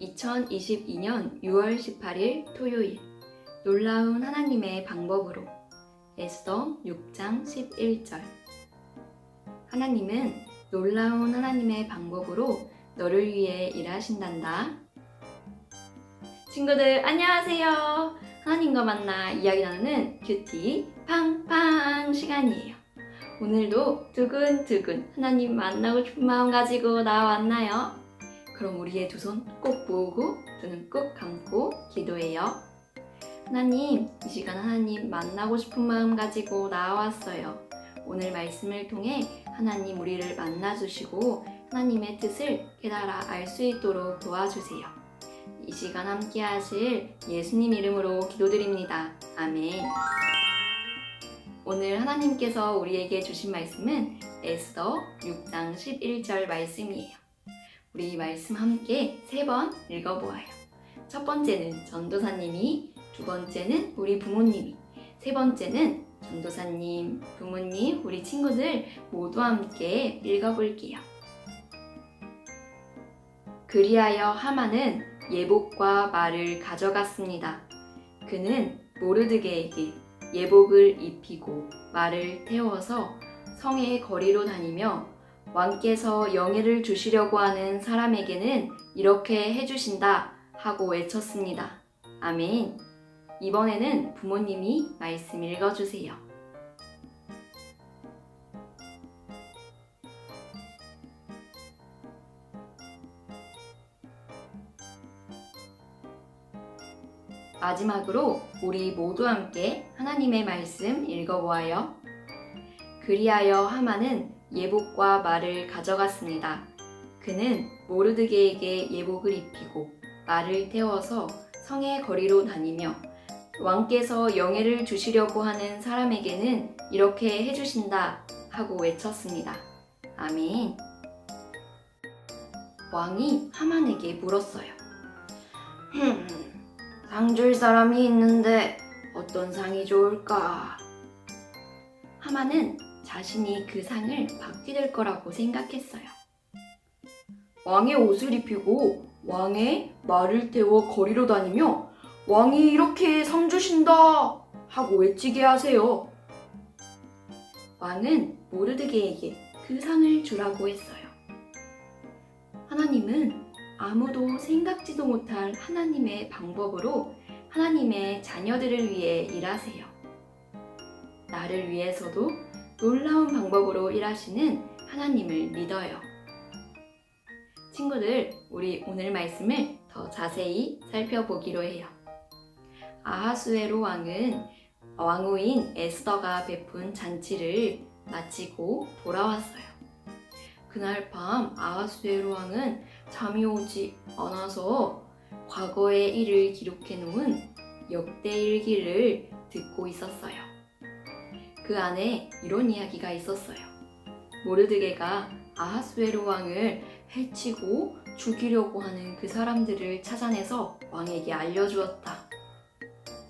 2022년 6월 18일 토요일 놀라운 하나님의 방법으로 에스더 6장 11절 하나님은 놀라운 하나님의 방법으로 너를 위해 일하신단다. 친구들 안녕하세요. 하나님과 만나 이야기 나누는 큐티 팡팡 시간이에요. 오늘도 두근두근 하나님 만나고 싶은 마음 가지고 나왔나요? 그럼 우리의 두 손 꼭 모으고 두 눈 꼭 감고 기도해요. 하나님, 이 시간 하나님 만나고 싶은 마음 가지고 나왔어요. 오늘 말씀을 통해 하나님 우리를 만나주시고 하나님의 뜻을 깨달아 알 수 있도록 도와주세요. 이 시간 함께 하실 예수님 이름으로 기도드립니다. 아멘. 오늘 하나님께서 우리에게 주신 말씀은 에스더 6장 11절 말씀이에요. 우리 이 말씀 함께 세 번 읽어보아요. 첫 번째는 전도사님이, 두 번째는 우리 부모님이, 세 번째는 전도사님, 부모님, 우리 친구들 모두 함께 읽어볼게요. 그리하여 하만은 예복과 말을 가져갔습니다. 그는 모르드게에게 예복을 입히고 말을 태워서 성의 거리로 다니며 왕께서 영예를 주시려고 하는 사람에게는 이렇게 해주신다 하고 외쳤습니다. 아멘. 이번에는 부모님이 말씀 읽어주세요. 마지막으로 우리 모두 함께 하나님의 말씀 읽어보아요. 그리하여 하만은 예복과 말을 가져갔습니다. 그는 모르드게에게 예복을 입히고 말을 태워서 성의 거리로 다니며 왕께서 영예를 주시려고 하는 사람에게는 이렇게 해주신다 하고 외쳤습니다. 아멘. 왕이 하만에게 물었어요. 흠, 상줄 사람이 있는데 어떤 상이 좋을까? 하만은 자신이 그 상을 받게 될 거라고 생각했어요. 왕의 옷을 입히고 왕의 말을 태워 거리로 다니며 왕이 이렇게 상 주신다 하고 외치게 하세요. 왕은 모르드게에게 그 상을 주라고 했어요. 하나님은 아무도 생각지도 못할 하나님의 방법으로 하나님의 자녀들을 위해 일하세요. 나를 위해서도 놀라운 방법으로 일하시는 하나님을 믿어요. 친구들, 우리 오늘 말씀을 더 자세히 살펴보기로 해요. 아하수에로 왕은 왕후인 에스더가 베푼 잔치를 마치고 돌아왔어요. 그날 밤 아하수에로 왕은 잠이 오지 않아서 과거의 일을 기록해 놓은 역대 일기를 듣고 있었어요. 그 안에 이런 이야기가 있었어요. 모르드게가 아하수에로 왕을 해치고 죽이려고 하는 그 사람들을 찾아내서 왕에게 알려주었다.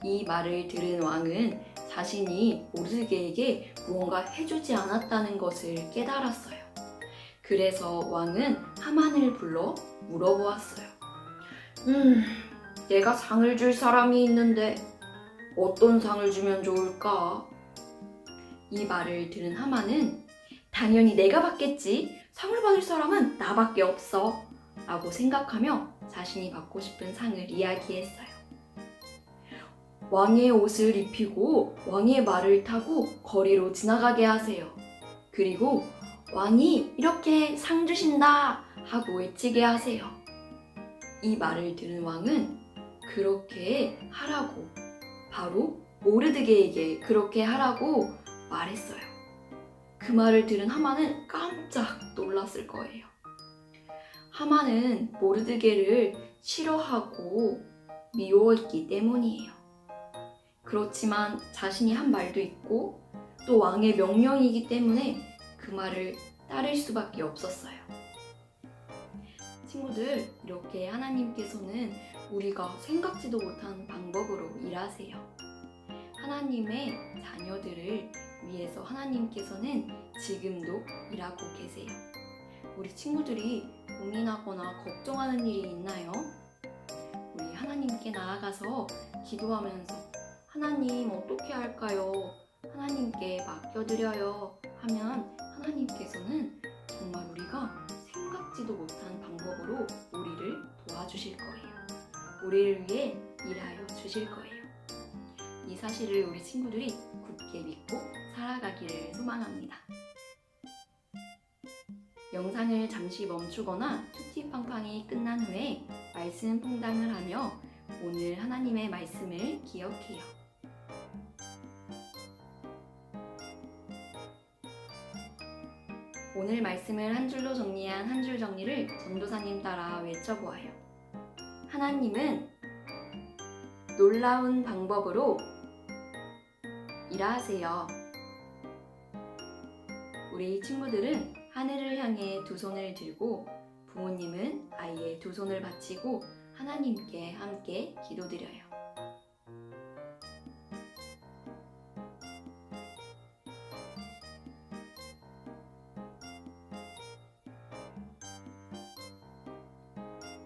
이 말을 들은 왕은 자신이 모르드게에게 무언가 해주지 않았다는 것을 깨달았어요. 그래서 왕은 하만을 불러 물어보았어요. 음, 내가 상을 줄 사람이 있는데 어떤 상을 주면 좋을까? 이 말을 들은 하만은 당연히 내가 받겠지. 상을 받을 사람은 나밖에 없어. 라고 생각하며 자신이 받고 싶은 상을 이야기했어요. 왕의 옷을 입히고 왕의 말을 타고 거리로 지나가게 하세요. 그리고 왕이 이렇게 상 주신다 하고 외치게 하세요. 이 말을 들은 왕은 그렇게 하라고 바로 모르드게에게 그렇게 하라고 말했어요. 그 말을 들은 하만은 깜짝 놀랐을 거예요. 하만은 모르드게를 싫어하고 미워했기 때문이에요. 그렇지만 자신이 한 말도 있고 또 왕의 명령이기 때문에 그 말을 따를 수밖에 없었어요. 친구들, 이렇게 하나님께서는 우리가 생각지도 못한 방법으로 일하세요. 하나님의 자녀들을 위해서 하나님께서는 지금도 일하고 계세요. 우리 친구들이 고민하거나 걱정하는 일이 있나요? 우리 하나님께 나아가서 기도하면서 하나님 어떻게 할까요? 하나님께 맡겨드려요 하면 하나님께서는 정말 우리가 생각지도 못한 방법으로 우리를 도와주실 거예요. 우리를 위해 일하여 주실 거예요. 이 사실을 우리 친구들이 굳게 믿고 살아가기를 소망합니다. 영상을 잠시 멈추거나 큐티팡팡이 끝난 후에 말씀 퐁당을 하며 오늘 하나님의 말씀을 기억해요. 오늘 말씀을 한 줄로 정리한 한 줄 정리를 전도사님 따라 외쳐보아요. 하나님은 놀라운 방법으로 일하세요. 우리 친구들은 하늘을 향해 두 손을 들고 부모님은 아이의 두 손을 받치고 하나님께 함께 기도드려요.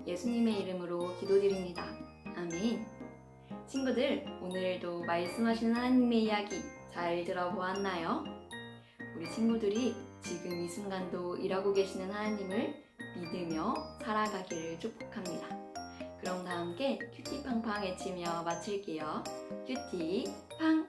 예수님의 이름으로 기도드립니다. 아멘. 친구들, 오늘도 말씀하시는 하나님의 이야기 잘 들어보았나요? 우리 친구들이 지금 이 순간도 일하고 계시는 하나님을 믿으며 살아가기를 축복합니다. 그럼 다 함께 큐티팡팡 외치며 마칠게요. 큐티 팡